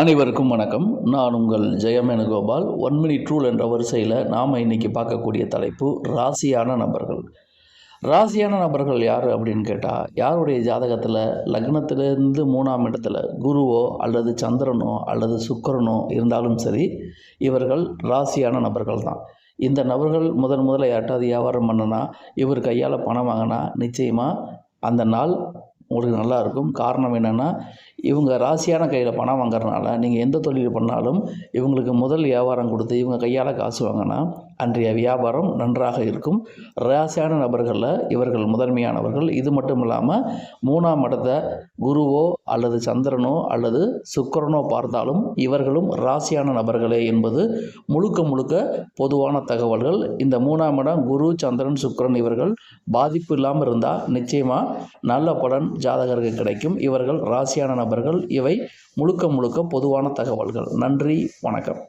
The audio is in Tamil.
அனைவருக்கும் வணக்கம். நான் உங்கள் ஜெயமேனுகோபால். ஒன் மினிட் ரூல் என்ற வரிசையில் நாம் இன்னைக்கு பார்க்கக்கூடிய தலைப்பு ராசியான நபர்கள். ராசியான நபர்கள் யார் அப்படின்னு கேட்டால் யாருடைய ஜாதகத்தில் லக்னத்திலேருந்து மூணாம் இடத்துல குருவோ அல்லது சந்திரனோ அல்லது சுக்கரனோ இருந்தாலும் சரி இவர்கள் ராசியான நபர்கள் தான். இந்த நபர்கள் முதன் முதல்ல யார்ட்டாவது வியாபாரம் பண்ணனா இவர் கையால் பணம் வாங்கினா நிச்சயமாக அந்த நாள் உங்களுக்கு நல்லாயிருக்கும் காரணம் என்னென்னா இவங்க ராசியான கையில் பணம் வாங்குறதுனால நீங்கள் எந்த தொழில் பண்ணாலும் இவங்களுக்கு முதல் வியாபாரம் கொடுத்து இவங்க கையால் காசு வாங்கினா அன்றைய வியாபாரம் நன்றாக இருக்கும். ராசியான நபர்களில் இவர்கள் முதன்மையானவர்கள். இது மட்டும் இல்லாமல் மூணாம் இடத்தை குருவோ அல்லது சந்திரனோ அல்லது சுக்கரனோ பார்த்தாலும் இவர்களும் ராசியான நபர்களே என்பது முழுக்க முழுக்க பொதுவான தகவல்கள். இந்த மூணாம் இடம் குரு சந்திரன் சுக்கிரன் இவர்கள் பாதிப்பு இல்லாமல் இருந்தால் நிச்சயமாக நல்ல பலன் ஜாதகருக்கு கிடைக்கும். இவர்கள் ராசியான நபர் நபர்கள் இவை முழுக்க முழுக்க பொதுவான தகவல்கள். நன்றி. வணக்கம்.